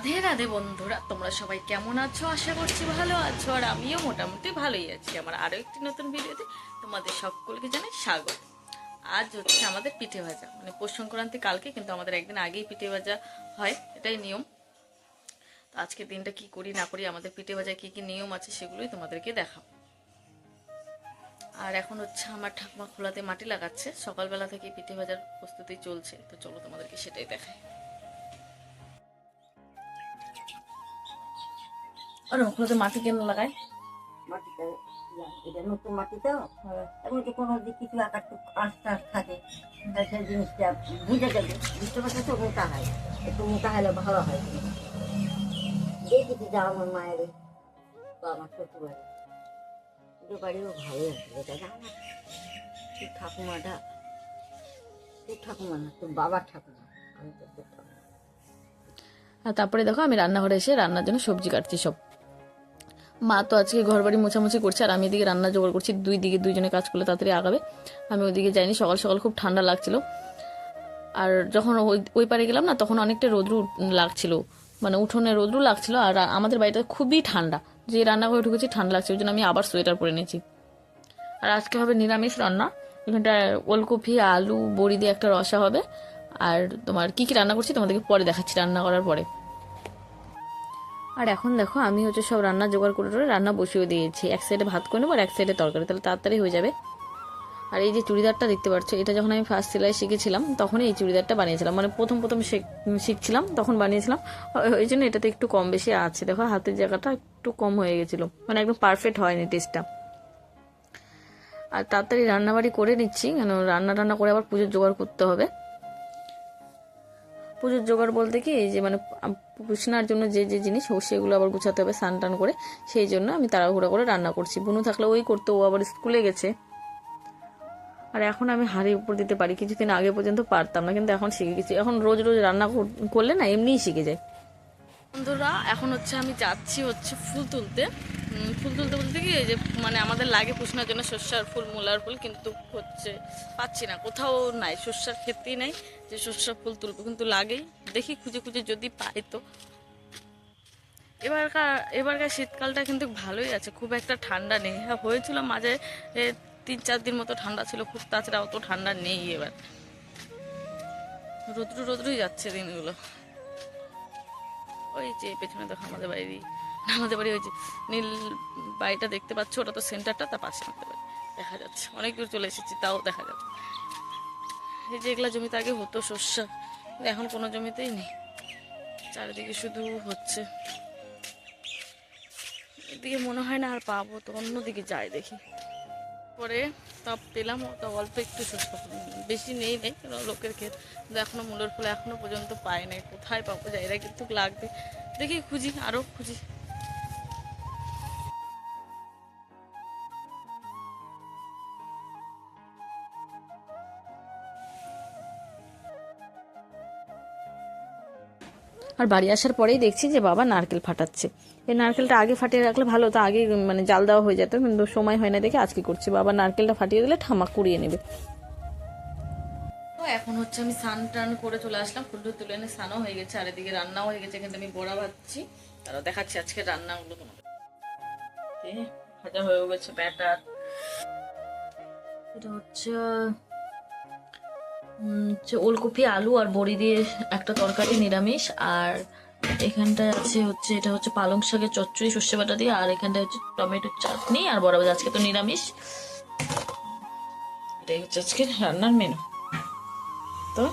রাধে রাধে বন্ধুরা, তোমরা সবাই কেমন আছো? আশা করছি ভালো আছো, আর আমিও মোটামুটি ভালোই আছি। আমার আরও একটি নতুন ভিডিওতে তোমাদের সকলকে জানাই স্বাগত। আজ হচ্ছে আমাদের পিঠে ভাজা। মানে পৌষ সংক্রান্তি কালকে, কিন্তু আমাদের একদিন আগেই পিঠে ভাজা হয়, এটাই নিয়ম। তো আজকে দিনটা কি করি, না করি, আমাদের পিঠে ভাজায় কি কি নিয়ম আছে, সেগুলোই তোমাদেরকে দেখাবো। আর এখন হচ্ছে আমার ঠাকুমা খোলাতে মাটি লাগাচ্ছে। সকালবেলা থেকে পিঠে ভাজার প্রস্তুতি চলছে। তো চলো তোমাদেরকে সেটাই দেখাই। আর খোলাতে মাটি কেন লাগায়? মাটিটা এটা নতুন মাটি তো এমন কি কোনো দিক কিছু আকার টাশ থাকে সেই জিনিসটা বুঝে যাবে। বুঝতে পারছ তো মোটা হয়। একটু মোটা হলে ভালো হয়। দেখেছি যা আমার মায়ের বা আমার শ্বশুর বাড়ি ওদের বাড়িও ভালো জানো? না তোর ঠাকুমাটা তোর ঠাকুমা না তোর বাবার ঠাকুমা। আমি তো তোর ঠাকুমা। আর তারপরে দেখো আমি রান্নাঘরে এসে রান্নার জন্য সবজি কাটছি সব। মা তো আজকে ঘর বাড়ি মোছামুছি করছে, আর আমি এদিকে রান্না জোগাড় করছি, দুই দিকে দুইজনে কাজ করলে তাড়াতাড়ি আগাবে। আমি ওইদিকে যাইনি, সকাল সকাল খুব ঠান্ডা লাগছিল। আর যখন ওই ওই পারে গেলাম না, তখন অনেকটা রোদ্রু লাগছিল। মানে উঠোনে রোদ্রু লাগছিল, আর আমাদের বাড়িটা খুবই ঠান্ডা। যে রান্নাঘরে ঢুকেছি, ঠান্ডা লাগছে, ওই জন্য আমি আবার সোয়েটার পরে নিয়েছি। আর আজকে হবে নিরামিষ রান্না। এখানটা ওলকপি, আলু, বড়ি দিয়ে একটা রসা হবে। আর তোমার কি কি রান্না করছি তোমাদেরকে পরে দেখাচ্ছি, রান্না করার পরে। আর এখন দেখো, আমি হচ্ছে সব রান্না জোগাড় করে টরে রান্না বসিয়ে দিয়েছি। এক সাইডে ভাত করে নেব আর এক সাইডে তরকারি। তাহলে তাড়াতাড়ি হয়ে যাবে। আর এই যে চুড়িদারটা দেখতে পাচ্ছ, এটা যখন আমি ফার্স্ট সেলাই শিখেছিলাম, তখনই এই চুড়িদারটা বানিয়েছিলাম। মানে প্রথম প্রথম শিখ- শিখছিলাম, তখন বানিয়েছিলাম। ওই জন্য এটাতে একটু কম বেশি আছে। দেখো, হাতের জায়গাটা একটু কম হয়ে গেছিল। মানে একদম পারফেক্ট হয়নি টেস্টটা আর তাড়াতাড়ি রান্নাবাড়ি করে নিচ্ছি। কেন রান্না টান্না করে আবার পুজোর জোগাড় করতে হবে। পুজোর জোগাড় বলতে কি যে মানে পুষনার জন্য যে যে জিনিস, ও সেগুলো আবার গুছাতে হবে, স্নান টান করে, সেই জন্য আমি তাড়াহুড়া করে রান্না করছি। বুনু থাকলে ওই করতো, ও আবার স্কুলে গেছে। আর এখন আমি হাড়ির উপর দিতে পারি, কিছুদিন আগে পর্যন্ত পারতাম না, কিন্তু এখন শিখে গেছি। এখন রোজ রোজ রান্না কর- করলে না, এমনিই শিখে যায়। বন্ধুরা, এখন হচ্ছে আমি যাচ্ছি হচ্ছে ফুল তুলতে। ফুল তুলতে বলতে কি যে মানে আমাদের লাগে পুষনার জন্য শস্যার ফুল, মূলার ফুল, কিন্তু হচ্ছে পাচ্ছি না। কোথাও নাই শস্যার ক্ষেত্রেই নাই যে শস্যার ফুল তুলবো, কিন্তু লাগেই। দেখি, খুঁজে খুঁজে যদি পাই তো। এবারকার এবারকার শীতকালটা কিন্তু ভালোই আছে, খুব একটা ঠান্ডা নেই। হ্যাঁ হয়েছিল মাঝে তিন চার দিন মতো ঠান্ডা ছিল, খুব তাছাড়া অত ঠান্ডা নেই এবার। রোদ্রু রোদ্রুই যাচ্ছে দিনগুলো। ওই যে, পেছনে দেখো আমাদের বাড়ি আমাদের বাড়ি ওই যে নীল বাড়িটা দেখতে পাচ্ছ, ওটা তো সেন্টারটা তার পাশে আমাদের বাড়ি দেখা যাচ্ছে, অনেক দূর চলে এসেছি, তাও দেখা যাচ্ছে এই যে এগুলা জমিতে আগে হতো শস্য এখন কোনো জমিতেই নেই। চারিদিকে শুধু হচ্ছে। এদিকে মনে হয় না আর পাবো, তো অন্যদিকে যাই দেখি। পরে তাপ পেলাম, তো অল্প একটু শস্য বেশি নেই নেই লোকের ক্ষেত, কিন্তু এখনও মূলের ফুল এখনও পর্যন্ত পাই নাই। কোথায় পাবো জায়গা কিন্তু লাগবে। দেখি খুঁজি আরও খুঁজি। আর বাড়ি আসার পরেই দেখছি যে বাবা নারকেল ফাটাচ্ছে। এই নারকেলটা আগে ফাটিয়ে রাখলে ভালো তো আগে মানে জাল দেওয়া হয়ে যেত, কিন্তু সময় হয় না দেখে আজকে করছি। বাবা নারকেলটা ফাটিয়ে দিলে ঠামা কুড়িয়ে নেবে। এখন হচ্ছে আমি স্নান টান করে চলে আসলাম, ফুল টুল তুলে এনে স্নানও হয়ে গেছে, আর এদিকে রান্নাও হয়ে গেছে কিন্তু আমি বড়া ভাজছি। তারা দেখাচ্ছি আজকে রান্নাগুলো তোমাদের। ভাজা হয়ে গেছে ব্যাটার। এটা হচ্ছে ওলকপি, আলু আর বড়ি দিয়ে একটা তরকারি নিরামিষ, আর এখানটায় আছে হচ্ছে, এটা হচ্ছে পালং শাকের চচ্চড়ি, সর্ষে বাটা দিয়ে, আর এখানটায় হচ্ছে টমেটোর চাটনি আর বরাবর আজকে তো নিরামিষ। এটাই হচ্ছে আজকে রান্নার মেনু তো?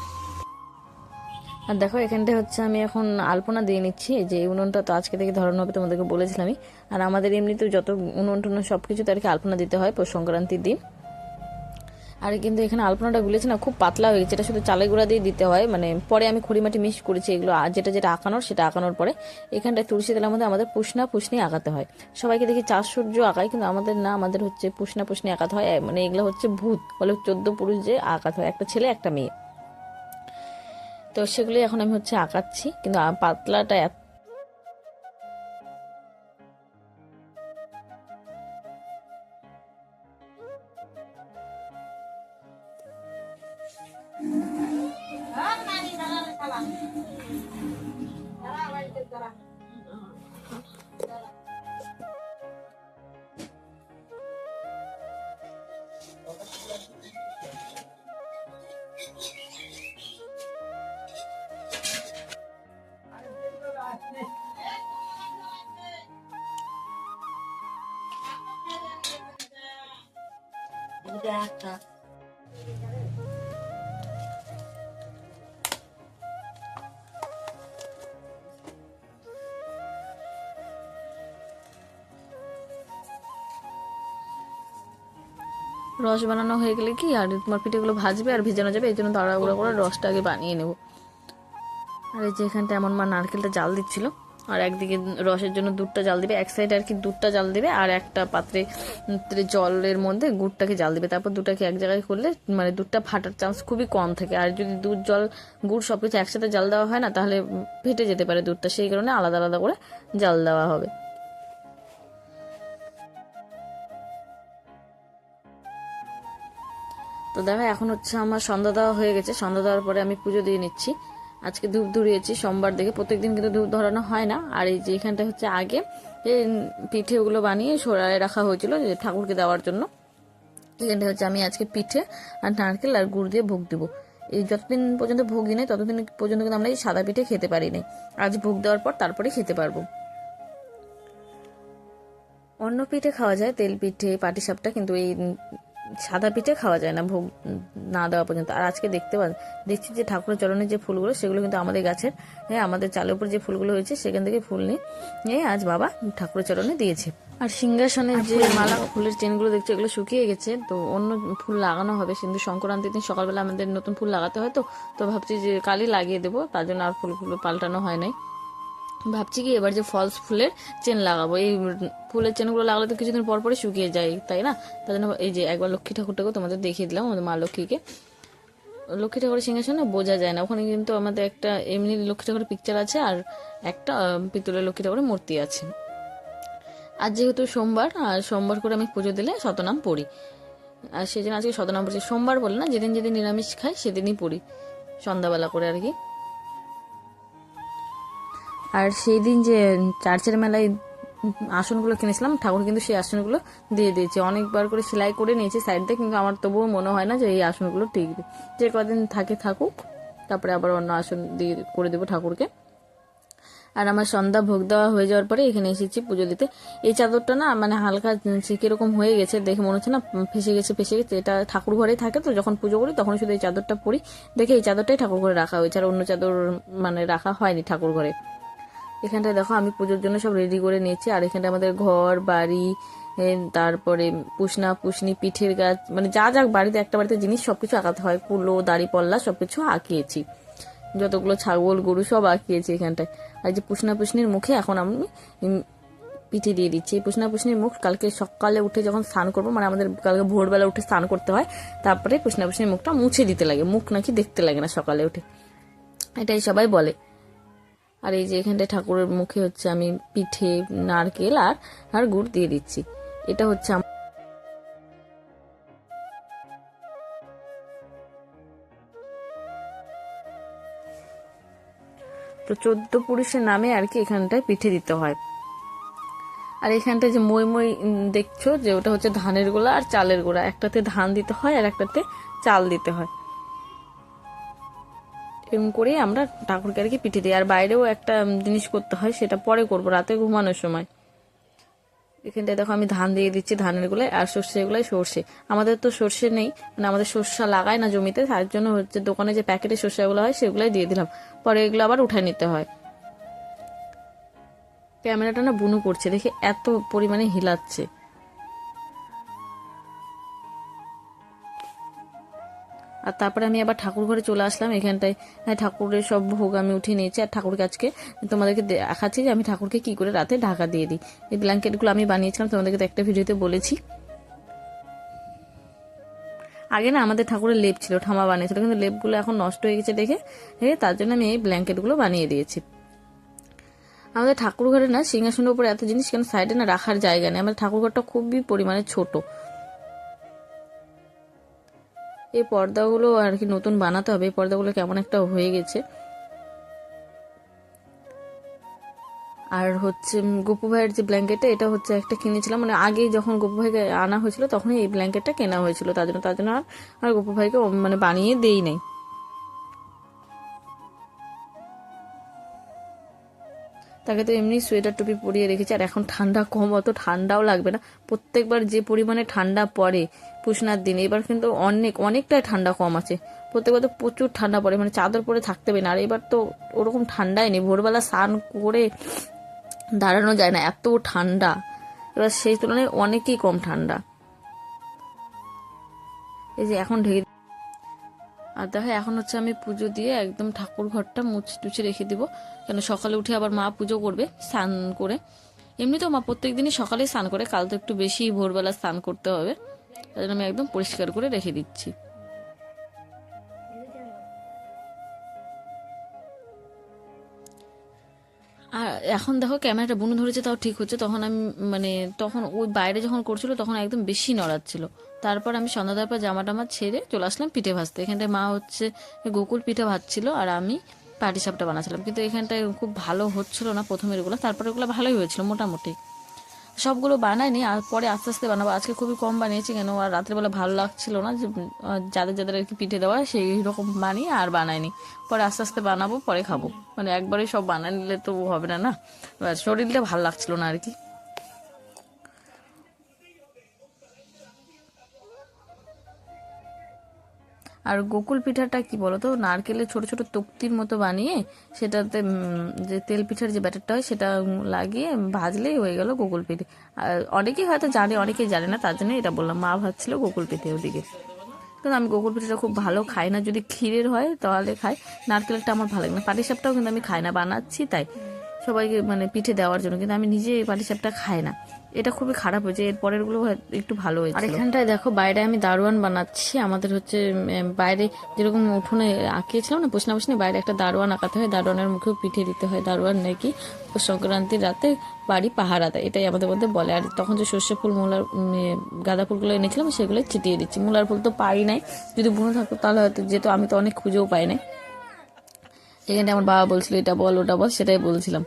আর দেখো, এখানটায় হচ্ছে আমি এখন আলপনা দিয়ে নিচ্ছি। যে উনুনটা তো আজকে থেকে ধরানো হবে তোমাদেরকে বলেছিলামই। আর আমাদের এমনিতেও যত উনুন টুনুন সব আর কি আলপনা দিতে হয়, পৌষ সংক্রান্তির দিন। আর কিন্তু এখানে আলপনাটা গুলেছে না, খুব পাতলা হয়ে গেছে। এটা শুধু চালের গুঁড়া দিয়ে দিতে হয়। মানে পরে আমি খড়িমাটি মিক্স করেছি এগুলো, আর যেটা যেটা আঁকানোর সেটা আঁকানোর পরে এখানটায় তুলসী তেলের মধ্যে আমাদের পুষনা পুষনি আঁকাতে হয়। সবাইকে দেখি চার সূর্য আঁকায়, কিন্তু আমাদের না, আমাদের হচ্ছে পুষনা পুষনি আঁকাতে হয়। মানে এগুলো হচ্ছে ভূত, বলে চোদ্দ পুরুষ যে আঁকাতে হয়, একটা ছেলে, একটা মেয়ে। তো সেগুলি এখন আমি হচ্ছে আঁকাচ্ছি, কিন্তু পাতলাটা এত রস বানানো হয়ে গেলে কি, আর তোমার পিঠেগুলো ভাজবে আর ভেজানো যাবে, এই জন্য তাড়াহুড়ো করে রসটা আগে বানিয়ে নেব। আর এই যে এখানটা এমন মা নারকেলটা জাল দিচ্ছিল। আর একদিকে রসের জন্য দুধটা জাল দিবে। এক সাইডে আর কি দুধটা জাল দিবে আর একটা পাত্রে জলের মধ্যে গুড়টাকে জাল দিবে। তারপর দুটাকে এক জায়গায় করলে মানে দুধটা ফাটার চান্স খুবই কম থাকে। আর যদি দুধ, জল, গুড় সব কিছু একসাথে জাল দেওয়া হয় না, তাহলে ফেটে যেতে পারে দুধটা। সেই কারণে আলাদা আলাদা করে জাল দেওয়া হবে। তো দেখো, এখন হচ্ছে আমার সন্ধ্যা দেওয়া হয়ে গেছে। সন্ধ্যা দেওয়ার পরে আমি পুজো দিয়ে নিচ্ছি। আজকে ধূপ ধরিয়েছি, সোমবার দেখে প্রত্যেকদিন কিন্তু ধূপ ধরানো হয় না। আর এই যে এখানটা হচ্ছে আগে পিঠে ওগুলো বানিয়ে সরায় রাখা হয়েছিল যে ঠাকুরকে দেওয়ার জন্য। এখানটা হচ্ছে আমি আজকে পিঠে আর নারকেল আর গুড় দিয়ে ভোগ দেবো। এই যতদিন পর্যন্ত ভোগই নেই, ততদিন পর্যন্ত কিন্তু আমরা এই সাদা পিঠে খেতে পারি নাই। আজ ভোগ দেওয়ার পর তারপরে খেতে পারব। অন্য পিঠে খাওয়া যায়, তেল পিঠে, পাটিসাপটা কিন্তু এই সাদা পিঠে খাওয়া যায় না ভোগ না দেওয়া পর্যন্ত। আর আজকে দেখতে পান দেখছি যে ঠাকুরের চরণের যে ফুলগুলো সেগুলো কিন্তু আমাদের গাছের হ্যাঁ আমাদের চালের উপর যে ফুলগুলো হয়েছে সেখান থেকে ফুল নিয়ে নিয়ে আজ বাবা ঠাকুরের চরণে দিয়েছে। আর সিংহাসনের যে মালা। ফুলের চেনগুলো দেখছ এগুলো শুকিয়ে গেছে তো অন্য ফুল লাগানো হবে। কিন্তু সংক্রান্তির দিন সকালবেলা আমাদের নতুন ফুল লাগাতে হয় তো তো ভাবছি যে কালই লাগিয়ে দেবো তার জন্য আর ফুলগুলো পাল্টানো হয় নাই। ভাবছি কি এবার যে ফলস ফুলের চেন লাগাবো। এই ফুলের চেনগুলো লাগালে তো কিছুদিন পর পরই শুকিয়ে যায়, তাই না? তার জন্য এই যে একবার লক্ষ্মী ঠাকুরটাকেও তোমাদের দেখিয়ে দিলাম, আমাদের মা লক্ষ্মীকে। লক্ষ্মী ঠাকুরের সিংহাসনে বোঝা যায় না, ওখানে কিন্তু আমাদের একটা এমনি লক্ষ্মী ঠাকুরের পিকচার আছে আর একটা পিতলের লক্ষ্মী ঠাকুরের মূর্তি আছে। আজ যেহেতু সোমবার, আর সোমবার করে আমি পুজো দিলে শতনাম পড়ি। আর জন্য আজকে শতনাম পড়ছি। সোমবার বলে না, যেদিন যেদিন নিরামিষ খাই, সেদিনই পড়ি, সন্ধ্যাবেলা করে আর কি। আর সেই দিন যে চার্চের মেলায় আসনগুলো কিনেছিলাম, ঠাকুর কিন্তু সেই আসনগুলো দিয়ে দিয়েছে। অনেকবার করে সেলাই করে নিয়েছে সাইড দিয়ে, কিন্তু আমার তবুও মনে হয় না যে এই আসনগুলো টিকবে যে কদিন থাকে থাকুক, তারপরে আবার অন্য আসন দিয়ে করে দেবো ঠাকুরকে। আর আমার সন্ধ্যা ভোগ দেওয়া হয়ে যাওয়ার পরে এখানে এসেছি পুজো দিতে। এই চাদরটা না মানে হালকা কীরকম হয়ে গেছে দেখে মনে হচ্ছে না, ফেসে গেছে ফেসে গেছে। এটা ঠাকুর ঘরেই থাকে তো, যখন পুজো করি তখন শুধু এই চাদরটা পরি। দেখে এই চাদরটাই ঠাকুর ঘরে রাখা হয়েছে, আর অন্য চাদর মানে রাখা হয়নি ঠাকুর ঘরে। এখানটায় দেখো আমি পুজোর জন্য সব রেডি করে নিয়েছি। আর এখানটা আমাদের ঘর, বাড়ি তারপরে পুষনা পুষনি পিঠের গাছ মানে যা যা বাড়িতে, একটা বাড়িতে জিনিস সবকিছু আঁকাতে হয়। কুলো দাড়ি, পল্লা সবকিছু আঁকিয়েছি। যতগুলো ছাগল, গরু সব আঁকিয়েছি এখানটায়। আর যে পুষনা পুষনির মুখে এখন আমি পিঠে দিয়ে দিচ্ছি। এই পুষনা পুষনির মুখ কালকে সকালে উঠে যখন স্নান করব মানে আমাদের কালকে ভোরবেলা উঠে স্নান করতে হয়, তারপরে পুষনা পুষনির মুখটা মুছে দিতে লাগে। মুখ নাকি দেখতে লাগে না সকালে উঠে। এটাই সবাই বলে। আর এই যে এখানটায় ঠাকুরের মুখে হচ্ছে আমি পিঠে, নারকেল আর আর গুড় দিয়ে দিচ্ছি। এটা হচ্ছে তো চোদ্দ পুরুষের নামে আর কি এখানটায় পিঠে দিতে হয়। আর এখানটায় যে মই মই দেখছ যে ওটা হচ্ছে ধানের গোলা আর চালের গোড়া একটাতে ধান দিতে হয় আর একটাতে চাল দিতে হয়। এরকম করে আমরা ঠাকুরকে আর কি পিঠে দিই। আর বাইরেও একটা জিনিস করতে হয়, সেটা পরে করব, রাতে ঘুমানোর সময়। এখানটায় দেখো আমি ধান দিয়ে দিচ্ছি, ধানের গুলাই আর সর্ষে গুলাই সর্ষে। আমাদের তো সর্ষে নেই মানে আমাদের শস্য লাগায় না জমিতে, তার জন্য হচ্ছে দোকানে যে প্যাকেটের শস্যগুলো হয়, সেগুলাই দিয়ে দিলাম। পরে এগুলো আবার উঠায় নিতে হয়। ক্যামেরাটা না বুনু করছে, দেখে এত পরিমাণে হিলাচ্ছে। আর তারপরে আমি আবার ঠাকুর ঘরে চলে আসলাম এখানটায়। হ্যাঁ, ঠাকুরের সব ভোগ আমি উঠিয়ে নিয়েছি আর ঠাকুরকে আজকে তোমাদেরকে দেখাচ্ছি যে আমি ঠাকুরকে কি করে রাতে ঢাকা দিয়ে দিই। এই ব্ল্যাঙ্কেটগুলো আমি বানিয়েছিলাম তোমাদেরকে তো একটা ভিডিওতে বলেছি। আগে না আমাদের ঠাকুরের লেপ ছিল ঠামা বানিয়েছিল কিন্তু লেপগুলো এখন নষ্ট হয়ে গেছে দেখে এ, তার জন্য আমি এই ব্ল্যাঙ্কেটগুলো বানিয়ে দিয়েছি। আমাদের ঠাকুর ঘরে না সিংহাসনের উপরে এত জিনিস কেন সাইডে না রাখার জায়গা নেই। আমাদের ঠাকুর ঘরটা খুবই পরিমাণে ছোট। এই পর্দাগুলো আর কি নতুন বানাতে হবে। এই পর্দাগুলো কেমন একটা হয়ে গেছে। আর হচ্ছে গোপু ভাইয়ের যে ব্ল্যাঙ্কেটটা এটা হচ্ছে একটা কিনেছিলাম। মানে আগে যখন গপু ভাইকে আনা হয়েছিল, তখনই এই ব্ল্যাঙ্কেটটা কেনা হয়েছিল। তার জন্য তার জন্য আর আর গপু ভাইকে মানে বানিয়ে দেই নাই। তাকে তো এমনি সোয়েটার টুপি পরিয়ে রেখেছি, আর এখন ঠান্ডা কম, অত ঠান্ডাও লাগবে না। প্রত্যেকবার যে পরিমাণে ঠান্ডা পড়ে পুষনার দিনে, এবার কিন্তু অনেক, অনেকটাই ঠান্ডা কম আছে। প্রত্যেকবার তো প্রচুর ঠান্ডা পড়ে মানে চাদর পরে থাকতে হবে না। আর এবার তো ওরকম ঠান্ডাই নেই, ভোরবেলা স্নান করে দাঁড়ানো যায় না, এত ঠান্ডা। এবার সেই তুলনায় অনেকই কম ঠান্ডা। এই যে এখন ঢেকে আর দেখো, এখন হচ্ছে আমি পুজো দিয়ে একদম ঠাকুর ঘরটা মুছে টুছে রেখে দিব। কেন সকালে উঠে আবার মা পুজো করবে স্নান করে। এমনি তো মা প্রত্যেক দিনই সকালে স্নান করে, কাল তো একটু বেশি ভোরবেলা স্নান করতে হবে। তাই জন্য আমি একদম পরিষ্কার করে রেখে দিচ্ছি। আর এখন দেখো, ক্যামেরাটা বুনো ধরেছে, তাও ঠিক হচ্ছে। তখন আমি মানে তখন ওই বাইরে যখন করছিল, তখন একদম বেশি নড়াচ্ছিল। তারপর আমি সন্ধ্যা দেওয়ার পর জামা টামা ছেড়ে চলে আসলাম পিঠে ভাজতে। এখানটায় মা হচ্ছে গোকুল পিঠে ভাজছিল আর আমি পাটি সাপটা বানাচ্ছিলাম কিন্তু এখানটায় খুব ভালো হচ্ছিল না প্রথমের ওগুলো তারপরে ওগুলো ভালোই হয়েছিল মোটামুটি। সবগুলো বানাইনি, আর পরে আস্তে আস্তে বানাবো। আজকে খুবই কম বানিয়েছি, কেন আর রাত্রেবেলা ভালো লাগছিল না যে যাদের যাদের আর কি পিঠে দেওয়া সেই রকম বানিয়ে আর বানাইনি। পরে আস্তে আস্তে বানাবো, পরে খাব। মানে একবারে সব বানিয়ে নিলে তো হবে না না? শরীরটা ভালো লাগছিল না আর কি। আর গোকুল পিঠাটা কি বলতো? নারকেলের ছোট ছোট তক্তির মতো বানিয়ে সেটাতে যে তেল পিঠার যে ব্যাটারটা হয় সেটা লাগিয়ে ভাজলেই হয়ে গেল গোকুল পিঠে। আর অনেকেই হয়তো জানে, অনেকেই জানে না, তার জন্য এটা বললাম। মা ভাজছিল গোকুল পিঠে ওদিকে। কিন্তু আমি গোকুল পিঠাটা খুব ভালো খাই না। যদি ক্ষীরের হয় তাহলে খাই। নারকেলটা আমার ভালো লাগে না। পাটিসাপটাও কিন্তু আমি খাই না, বানাচ্ছি তাই। সবাইকে মানে পিঠে দেওয়ার জন্য। কিন্তু আমি নিজে এই পাটিসাপটা খাই না। এটা খুবই খারাপ হয়েছে, এর পরেরগুলো হয়- একটু ভালো হয়েছে আর এখানটায় দেখো, বাইরে আমি দারোয়ান বানাচ্ছি, আমাদের হচ্ছে বাইরে যেরকম উঠোনে আঁকিয়েছিলাম না পোষনা পোষণে বাইরে একটা দারোয়ান আঁকাতে হয়, দারোয়ানের মুখেও পিঠে দিতে হয়, দারোয়ান নাকি সংক্রান্তির রাতে বাড়ি পাহারা দেয়, এটাই আমাদের মধ্যে বলে। আর তখন যে সর্ষে ফুল, মূলার গাঁদা ফুলগুলো এনেছিলাম সেগুলো ছিটিয়ে দিচ্ছি। মূলার ফুল তো পাই নাই, যদি বুনো থাকতো তাহলে হয়তো, যেহেতু আমি তো অনেক খুঁজেও পাই নাই। এখানে আমার বাবা বলছিল, এটা বল, ওটা বল, সেটাই বলছিলাম।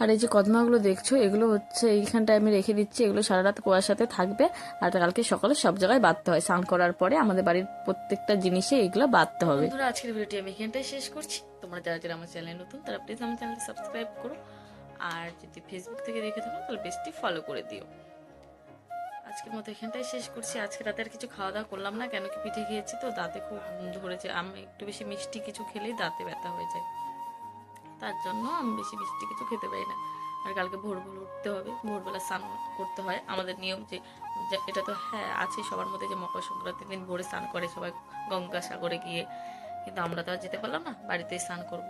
আর এই যে কদমাগুলো দেখছ, এগুলো হচ্ছে এইখানটায় আমি রেখে দিচ্ছি। এগুলো সারা রাত কুয়াশাতে থাকবে। আর কালকে সকালে সব জায়গায় বাঁধতে হয়। স্নান করার পরে আমাদের বাড়ির প্রত্যেকটা জিনিসে এগুলো বাঁধতে হবে। আজকের ভিডিওটি আমি এখানটাই শেষ করছি। তোমরা যারা যারা আমার চ্যানেল নতুন, তারা প্লিজ আমার চ্যানেলটি সাবস্ক্রাইব করো। আর যদি ফেসবুক থেকে দেখে থাকো, তাহলে পেজটি ফলো করে দিও। আজকের মতো এখানটাই শেষ করছি। আজকে রাতে আর কিছু খাওয়া দাওয়া করলাম না, কেন কি পিঠে খেয়েছি তো, দাঁতে খুব ধরেছে। আমি একটু বেশি মিষ্টি কিছু খেলেই দাঁতে ব্যথা হয়ে যায়। তার জন্য আমি বেশি মিষ্টি কিছু খেতে পারি না। আর কালকে ভোর ভোর উঠতে হবে, ভোরবেলা স্নান করতে হয়। আমাদের নিয়ম যে এটা তো হ্যাঁ আছে সবার মধ্যে যে মকর সংক্রান্তির দিন ভোরে স্নান করে সবাই গঙ্গা সাগরে গিয়ে। কিন্তু আমরা তো আর যেতে পারলাম না বাড়িতেই স্নান করব।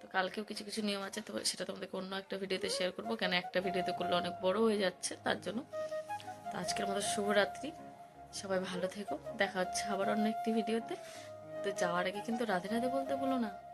তো কালকেও কিছু কিছু নিয়ম আছে, তো সেটা তোমাদেরকে অন্য একটা ভিডিওতে শেয়ার করব। কেন একটা ভিডিওতে করলে অনেক বড় হয়ে যাচ্ছে, তার জন্য। তো আজকের মতো শুভরাত্রি। সবাই ভালো থেকো। দেখা হচ্ছে আবার অন্য একটি ভিডিওতে তো। যাওয়ার আগে কিন্তু রাধে রাধে বলতে বলো না।